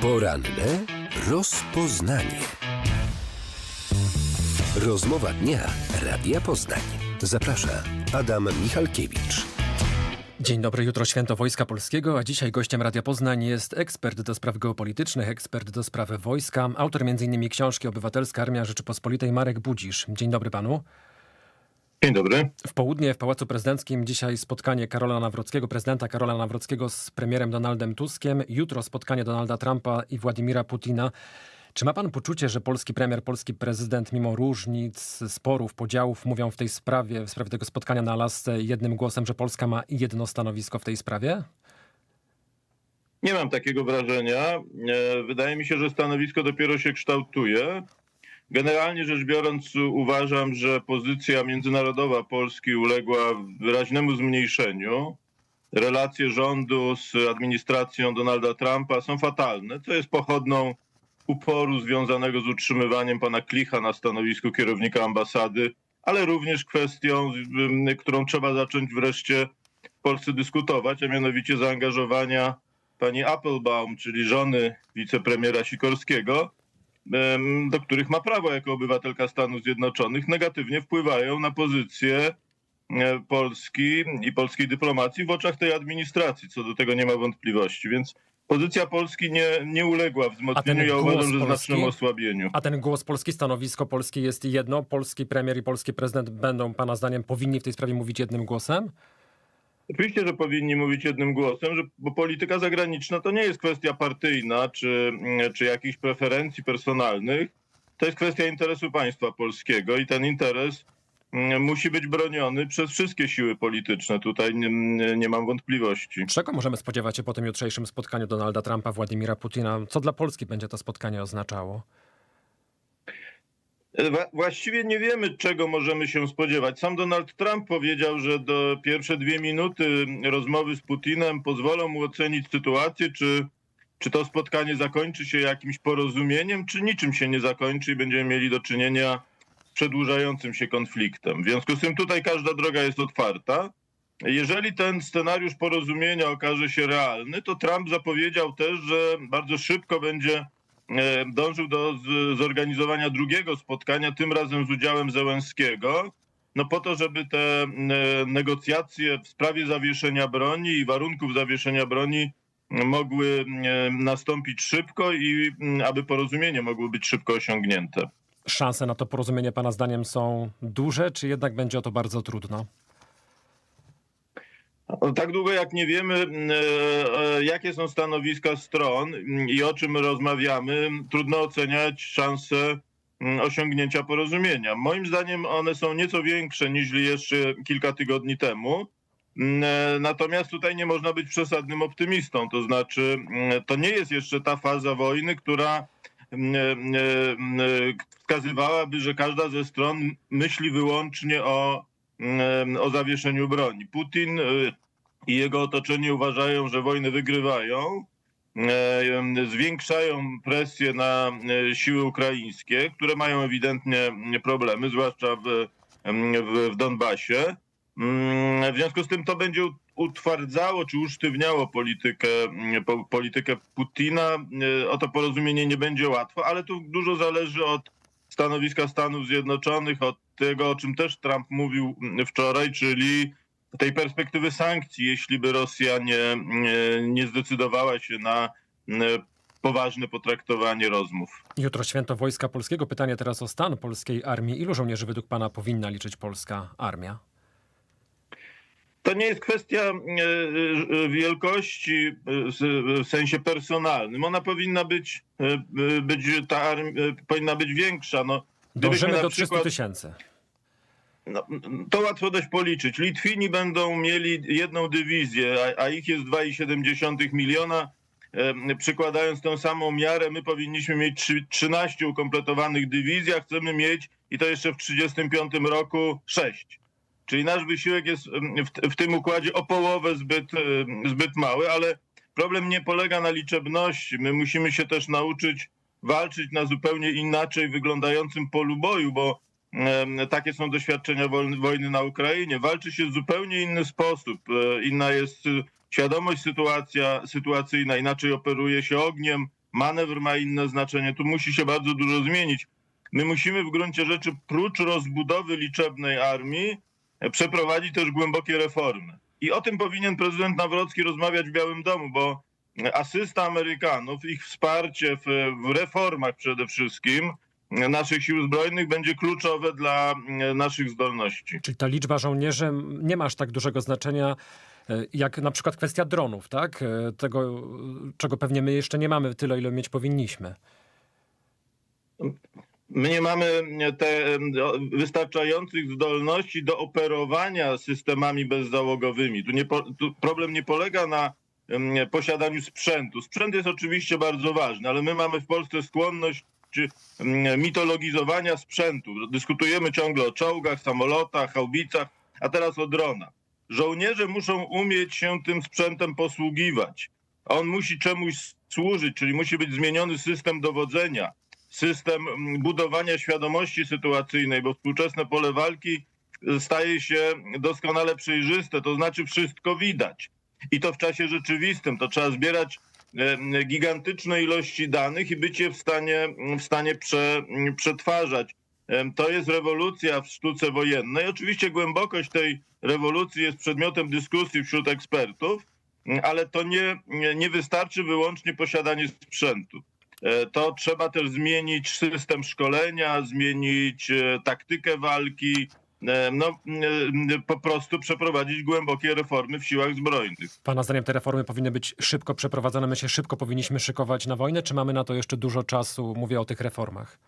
Poranne rozpoznanie. Rozmowa dnia Radia Poznań. Zaprasza Adam Michalkiewicz. Dzień dobry, jutro święto Wojska Polskiego, a dzisiaj gościem Radia Poznań jest ekspert do spraw geopolitycznych, ekspert do spraw wojska, autor m.in. książki Obywatelska Armia Rzeczypospolitej Marek Budzisz. Dzień dobry panu. Dzień dobry. W południe w Pałacu Prezydenckim dzisiaj spotkanie Karola Nawrockiego, prezydenta Karola Nawrockiego z premierem Donaldem Tuskiem. Jutro spotkanie Donalda Trumpa i Władimira Putina. Czy ma pan poczucie, że polski premier, polski prezydent, mimo różnic, sporów, podziałów, mówią w tej sprawie, w sprawie tego spotkania na Alasce jednym głosem, że Polska ma jedno stanowisko w tej sprawie? Nie mam takiego wrażenia. E, Wydaje mi się, że stanowisko dopiero się kształtuje. Generalnie rzecz biorąc, uważam, że pozycja międzynarodowa Polski uległa wyraźnemu zmniejszeniu. Relacje rządu z administracją Donalda Trumpa są fatalne, co jest pochodną uporu związanego z utrzymywaniem pana Klicha na stanowisku kierownika ambasady, ale również kwestią, y, którą trzeba zacząć wreszcie w Polsce dyskutować, a mianowicie zaangażowania pani Applebaum, czyli żony wicepremiera Sikorskiego, do których ma prawo jako obywatelka Stanów Zjednoczonych, negatywnie wpływają na pozycję e, Polski i polskiej dyplomacji w oczach tej administracji. Co do tego nie ma wątpliwości. Więc pozycja Polski nie, nie uległa wzmocnieniu, ja uważam, że znacznemu osłabieniu. A ten głos polski, stanowisko Polski jest jedno. Polski premier i polski prezydent będą, pana zdaniem, powinni w tej sprawie mówić jednym głosem? Oczywiście, że powinni mówić jednym głosem, że, bo polityka zagraniczna to nie jest kwestia partyjna czy, mm, czy jakichś preferencji personalnych. To jest kwestia interesu państwa polskiego i ten interes mm, musi być broniony przez wszystkie siły polityczne. Tutaj nie, nie mam wątpliwości. Czego możemy spodziewać się po tym jutrzejszym spotkaniu Donalda Trumpa, Władimira Putina? Co dla Polski będzie to spotkanie oznaczało? Wła- Właściwie nie wiemy, czego możemy się spodziewać. Sam Donald Trump powiedział, że do pierwsze dwie minuty rozmowy z Putinem pozwolą mu ocenić sytuację, czy, czy to spotkanie zakończy się jakimś porozumieniem, czy niczym się nie zakończy i będziemy mieli do czynienia z przedłużającym się konfliktem. W związku z tym tutaj każda droga jest otwarta. Jeżeli ten scenariusz porozumienia okaże się realny, to Trump zapowiedział też, że bardzo szybko będzie e, dążył do zorganizowania drugiego spotkania, tym razem z udziałem Zełenskiego, no po to, żeby te e, negocjacje w sprawie zawieszenia broni i warunków zawieszenia broni mogły e, nastąpić szybko i aby porozumienie mogło być szybko osiągnięte. Szanse na to porozumienie, pana zdaniem, są duże, czy jednak będzie o to bardzo trudno? Tak długo jak nie wiemy, m, e, e, jakie są stanowiska stron i o czym rozmawiamy, trudno oceniać szanse m, osiągnięcia porozumienia. Moim zdaniem one są nieco większe niż jeszcze kilka tygodni temu. M, e, Natomiast tutaj nie można być przesadnym optymistą. To znaczy, to nie jest jeszcze ta faza wojny, która wskazywałaby, że każda ze stron myśli wyłącznie o o zawieszeniu broni. Putin i jego otoczenie uważają, że wojny wygrywają, e, zwiększają presję na e, siły ukraińskie, które mają ewidentnie problemy, zwłaszcza w, w, w Donbasie. Mm, W związku z tym to będzie ut- utwardzało czy usztywniało politykę, mm, po- politykę Putina. E, O to porozumienie nie będzie łatwo, ale tu dużo zależy od stanowiska Stanów Zjednoczonych, od tego, o czym też Trump mówił mm, wczoraj, czyli tej perspektywy sankcji, jeśli by Rosja nie, nie, nie zdecydowała się na mm, poważne potraktowanie rozmów. Jutro święto Wojska Polskiego. Pytanie teraz o stan polskiej armii. Ilu żołnierzy według pana powinna liczyć polska armia? To nie jest kwestia e, e, wielkości e, w sensie personalnym. Ona powinna być, e, e, być ta armia, powinna być większa. No, Dążymy do 300 przykład- tysięcy. No, to łatwo dość policzyć. Litwini będą mieli jedną dywizję, a, a ich jest 2,7 miliona. E, Przykładając tę samą miarę, my powinniśmy mieć trzy- 13 ukompletowanych dywizji, a chcemy mieć, i to jeszcze w 1935 roku, 6. Czyli nasz wysiłek jest w, w tym układzie o połowę zbyt, zbyt mały, ale problem nie polega na liczebności. My musimy się też nauczyć walczyć na zupełnie inaczej wyglądającym polu boju, bo Takie są doświadczenia wojny, na Ukrainie. Walczy się w zupełnie inny sposób. E, Inna jest y, świadomość sytuacja, sytuacyjna, inaczej operuje się ogniem, manewr ma inne znaczenie. Tu musi się bardzo dużo zmienić. My musimy w gruncie rzeczy, prócz rozbudowy liczebnej armii, e, przeprowadzić też głębokie reformy. I o tym powinien prezydent Nawrocki rozmawiać w Białym Domu, bo asysta Amerykanów, ich wsparcie w, w reformach przede wszystkim e, naszych sił zbrojnych będzie kluczowe dla e, naszych zdolności. Czyli ta liczba żołnierzy nie ma aż tak dużego znaczenia e, jak na przykład kwestia dronów, tak? E, Tego, czego pewnie my jeszcze nie mamy tyle, ile mieć powinniśmy. My nie mamy te em, o, wystarczających zdolności do operowania systemami bezzałogowymi. Tu, nie, tu problem nie polega na posiadaniu sprzętu. Sprzęt jest oczywiście bardzo ważny, ale my mamy w Polsce skłonność czy, em, mitologizowania sprzętu. Dyskutujemy ciągle o czołgach, samolotach, haubicach, a teraz o dronach. Żołnierze muszą umieć się tym sprzętem posługiwać. On musi czemuś służyć, czyli musi być zmieniony system dowodzenia system mm, budowania świadomości sytuacyjnej, bo współczesne pole walki staje się doskonale przejrzyste, to znaczy wszystko widać. I to w czasie rzeczywistym. To trzeba zbierać gigantyczne ilości danych i być je w stanie, w stanie prze, przetwarzać. To jest rewolucja w sztuce wojennej. Oczywiście głębokość tej rewolucji jest przedmiotem dyskusji wśród ekspertów, ale to nie, nie, wystarczy wyłącznie posiadanie sprzętu. E, to trzeba też zmienić system szkolenia, zmienić e, taktykę walki, no e, po prostu przeprowadzić głębokie reformy w siłach zbrojnych. Pana zdaniem te reformy powinny być szybko przeprowadzone, my się szybko powinniśmy szykować na wojnę, czy mamy na to jeszcze dużo czasu? Mówię o tych reformach.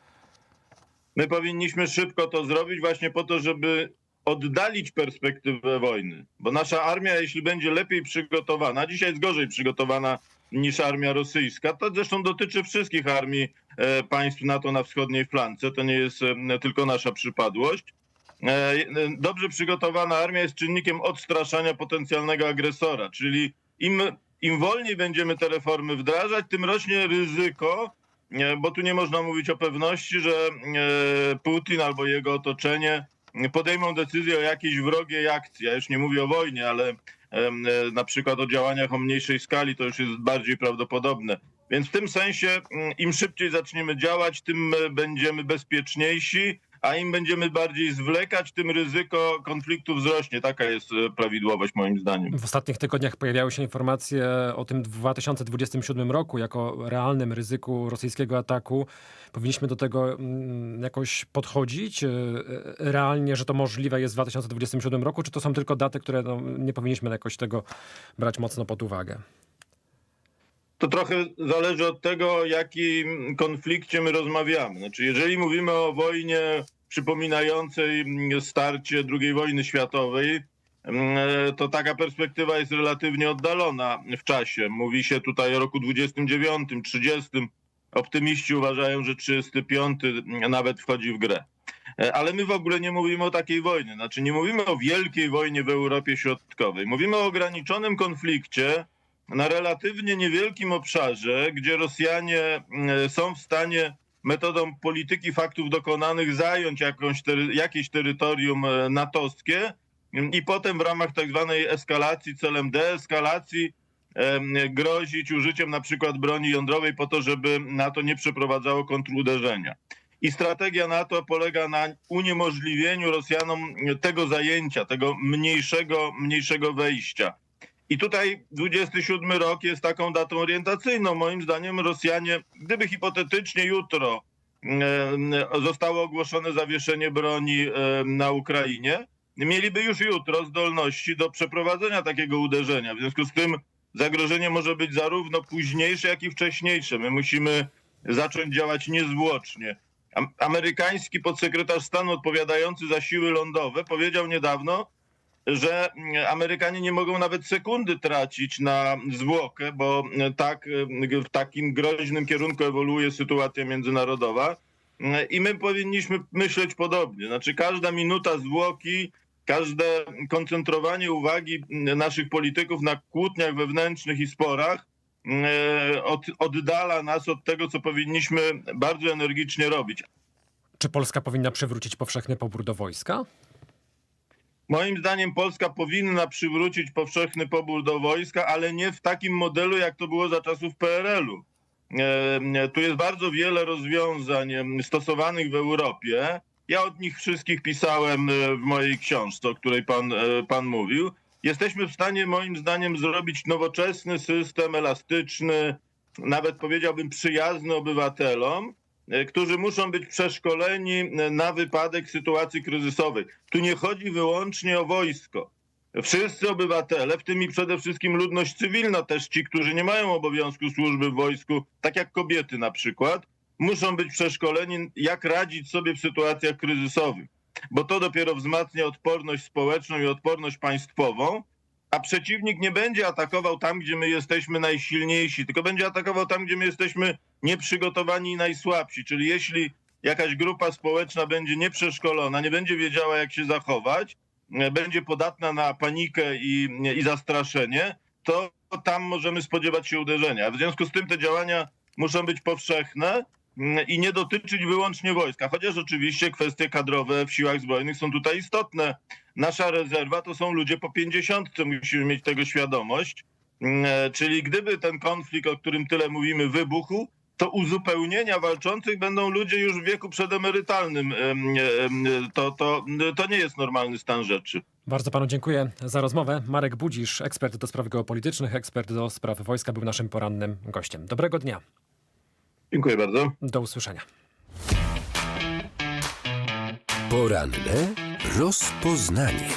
My powinniśmy szybko to zrobić właśnie po to, żeby oddalić perspektywę wojny, bo nasza armia, jeśli będzie lepiej przygotowana, dzisiaj jest gorzej przygotowana niż armia rosyjska, to zresztą dotyczy wszystkich armii e, państw NATO na wschodniej flance, to nie jest e, tylko nasza przypadłość. E, e, Dobrze przygotowana armia jest czynnikiem odstraszania potencjalnego agresora, czyli im, im wolniej będziemy te reformy wdrażać, tym rośnie ryzyko, e, bo tu nie można mówić o pewności, że Putin albo jego otoczenie podejmą decyzję o jakiejś wrogiej akcji. Ja już nie mówię o wojnie, ale na przykład o działaniach o mniejszej skali to już jest bardziej prawdopodobne. Więc w tym sensie mm, im szybciej zaczniemy działać, tym będziemy bezpieczniejsi, a im będziemy bardziej zwlekać, tym ryzyko konfliktu wzrośnie. Taka jest e, prawidłowość moim zdaniem. W ostatnich tygodniach pojawiały się informacje o tym 2027 roku jako realnym ryzyku rosyjskiego ataku. Powinniśmy do tego mm, jakoś podchodzić e, e, realnie, że to możliwe jest w 2027 roku, czy to są tylko daty, które no, nie powinniśmy jakoś tego brać mocno pod uwagę? To trochę zależy od tego, o jakim konflikcie my rozmawiamy. Znaczy, jeżeli mówimy o wojnie przypominającej mm, starcie II wojny światowej, mm, to taka perspektywa jest relatywnie oddalona w czasie. Mówi się tutaj o roku 29, 30. Optymiści uważają, że 35 nawet wchodzi w grę. E, Ale my w ogóle nie mówimy o takiej wojnie. Znaczy, nie mówimy o wielkiej wojnie w Europie Środkowej. Mówimy o ograniczonym konflikcie, na relatywnie niewielkim obszarze, gdzie Rosjanie mm, są w stanie metodą polityki faktów dokonanych zająć jakąś tery, jakieś terytorium e, natowskie mm, i potem w ramach tak zwanej eskalacji celem deeskalacji em, grozić użyciem na przykład broni jądrowej po to, żeby NATO nie przeprowadzało kontruderzenia. I strategia NATO polega na uniemożliwieniu Rosjanom tego zajęcia, tego mniejszego, mniejszego wejścia. I tutaj 27 rok jest taką datą orientacyjną. Moim zdaniem Rosjanie, gdyby hipotetycznie jutro e, zostało ogłoszone zawieszenie broni e, na Ukrainie, mieliby już jutro zdolności do przeprowadzenia takiego uderzenia. W związku z tym zagrożenie może być zarówno późniejsze, jak i wcześniejsze. My musimy zacząć działać niezwłocznie. Am- Amerykański podsekretarz stanu odpowiadający za siły lądowe powiedział niedawno, że mm, Amerykanie nie mogą nawet sekundy tracić na zwłokę, bo mm, tak y, w takim groźnym kierunku ewoluuje sytuacja międzynarodowa. Mm, I my powinniśmy myśleć podobnie. Znaczy, każda minuta zwłoki, każde koncentrowanie uwagi naszych polityków na kłótniach wewnętrznych i sporach od, oddala nas od tego, co powinniśmy bardzo energicznie robić. Czy Polska powinna przywrócić powszechny pobór do wojska? Moim zdaniem Polska powinna przywrócić powszechny pobór do wojska, ale nie w takim modelu, jak to było za czasów PRL-u. E, Tu jest bardzo wiele rozwiązań em, stosowanych w Europie. Ja od nich wszystkich pisałem e, w mojej książce, o której pan, e, pan mówił. Jesteśmy w stanie, moim zdaniem, zrobić nowoczesny system, elastyczny, nawet powiedziałbym przyjazny obywatelom, e, którzy muszą być przeszkoleni e, na wypadek sytuacji kryzysowych. Tu nie chodzi wyłącznie o wojsko. Wszyscy obywatele, w tym i przede wszystkim ludność cywilna, też ci, którzy nie mają obowiązku służby w wojsku, tak jak kobiety na przykład, muszą być przeszkoleni, jak radzić sobie w sytuacjach kryzysowych, bo to dopiero wzmacnia odporność społeczną i odporność państwową, a przeciwnik nie będzie atakował tam, gdzie my jesteśmy najsilniejsi, tylko będzie atakował tam, gdzie my jesteśmy nieprzygotowani i najsłabsi. Czyli jeśli jakaś grupa społeczna będzie nieprzeszkolona, nie będzie wiedziała, jak się zachować, e, będzie podatna na panikę i, i zastraszenie, to tam możemy spodziewać się uderzenia. W związku z tym te działania muszą być powszechne mm, i nie dotyczyć wyłącznie wojska. Chociaż oczywiście kwestie kadrowe w siłach zbrojnych są tutaj istotne. Nasza rezerwa to są ludzie po 50, musimy mieć tego świadomość. Mm, e, Czyli gdyby ten konflikt, o którym tyle mówimy, wybuchł, to uzupełnienia walczących będą ludzie już w wieku przedemerytalnym. Em, em, To, to, to nie jest normalny stan rzeczy. Bardzo panu dziękuję za rozmowę. Marek Budzisz, ekspert do spraw geopolitycznych, ekspert do spraw wojska, był naszym porannym gościem. Dobrego dnia. Dziękuję bardzo. Do usłyszenia. Poranne rozpoznanie.